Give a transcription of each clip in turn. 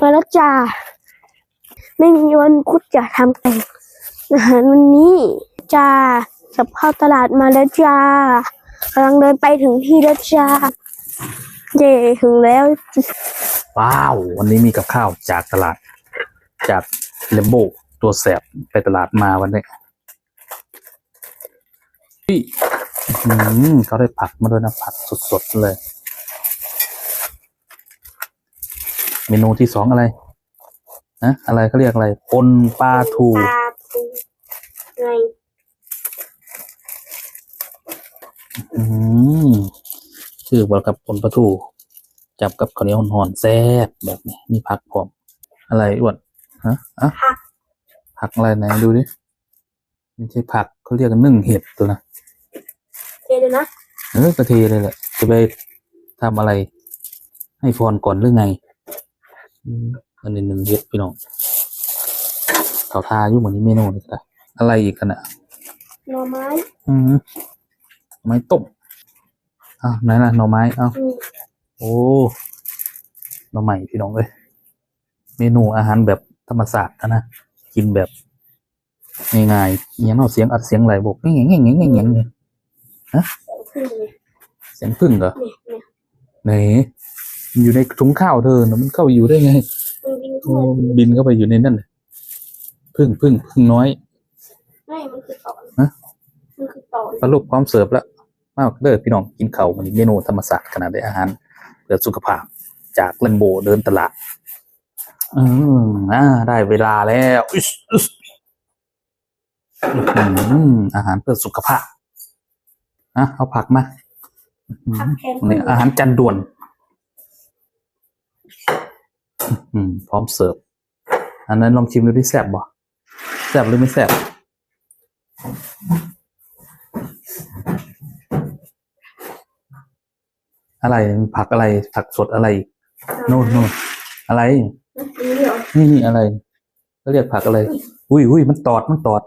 มาแล้วจ้า ไม่มีวันพุธจะทำแต่งอาหารวันนี้จ้ากับข้าวตลาดมาแล้วจ้ากำลังเดินไปถึงที่แล้วจ้าเย่ถึงแล้วว้าว วันนี้มีกับข้าวจากตลาด จากเลมโบตัวแสบไปตลาดมาวันนี้นี่อือหือเขาได้ผักมาด้วยนะผักสดๆเลย เมนูที่สองอะไรนะอะไรเขาเรียกอะไรปนปลาทูปลาปูไงอืมชื่อว่ากับปนปลาทูจับกับข้าวเหนียวห่อนๆแซ่บแบบนี้มีผักพร้อมอะไรอ้วนฮะอะผักอะไรไหนดูดิไม่ใช่ผักเขาเรียกกันนึ่งเห็ดตัวนะเดี๋ยวนะเออกระเทเลยแหละจะไปทำอะไร ให้พรก่อนหรือไง อืมอันนี้หนึ่งเห็ดพี่น้องเขาทาอยู่เหมือนนี้เมนูเลยแต่อะไรอีกกันอะหน่อไม้ อืมไม้ต้มอ้าวไหนล่ะหน่อไม้เอ้าอืมโอ้หน่อใหม่พี่น้องเลยเมนูอาหารแบบธรรมศาสตร์นะนะกินแบบง่ายๆอยังเอาเสียงอัดเสียงไหลบอกเงี้ยเงี้ยเงี้ยเงี้ยเงี้ยเนี่ยขึ้นเลยเสียงพึ่งเหรอเนี่ยเนี่ยไหน อยู่ในถุงข้าวเธอนะมันเข้าอยู่ได้ไงมันบินโอ้ทั่วบินเข้าไปอยู่ในนั่นเลยพึ่งพึ่งพึ่งน้อย ไม่มันคือต่อนฮะ มันคือต่อนสรุปความเสิร์ฟแล้วมากเด้อพี่น้องกินข้าวมันเมนูธรรมศาสตร์ขนาดได้อาหารเพื่อสุขภาพจากเลนโบเดินตลาดอืมอ่าได้เวลาแล้วอิสอิสอื้อหืออาหารเพื่อสุขภาพอะเอาผักมาอื้อผักหือแทนนี่อาหารจานด่วน อืม พร้อมเสิร์ฟ อันนั้นลองชิมดูที่แซ่บบ่แซ่บหรือไม่แซ่บอะไรผักอะไร ผักสดอะไรอีกโน่นโน่นอะไร นี่เหรอนี่นี่อะไรเขาเรียกผักอะไร อุ้ยอุ้ยมันตอดมันตอด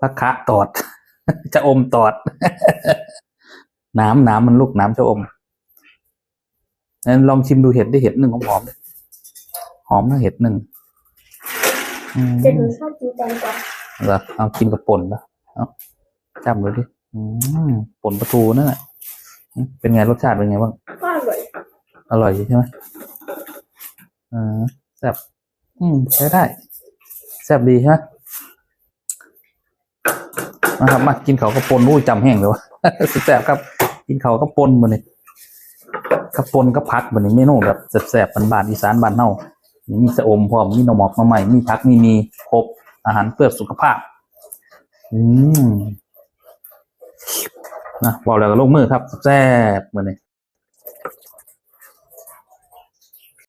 ผักคะตอด จะอมตอด น้ำน้ำมันลูกน้ำจะอมงั้นลองชิมดูเห็ดได้เห็ดหนึ่งหอมๆดิ หอมนะเห็ดหนึ่งอืมเด็กหนูชอบกินแตงกวาเหรอเอากินกับป่นนะเอาจับเลยดิอืมป่นปลาทูนั่นแหละอืมเป็นไงรสชาติเป็นไงบ้างก็อร่อยอร่อยใช่ไหมอ่าแซ่บอืมใช้ได้แซ่บดีใช่ไหมมาครับมากินเขาวกระปนอุ้ยจำแห้งเลยวะแซ่บครับ กินเขาวกระปนมาเนี่ยกระปนก็พักมาเนี่ยเมนูแบบแซ่บๆบานๆอีสานบ้านเฮา มีสะอมพร้อมมีหน่อหมอกหน่อใหม่มีพักมีมีครบอาหารเพื่อสุขภาพ อืมนะบอกแล้วก็ลงมือครับ แซ่บเหมือนเลย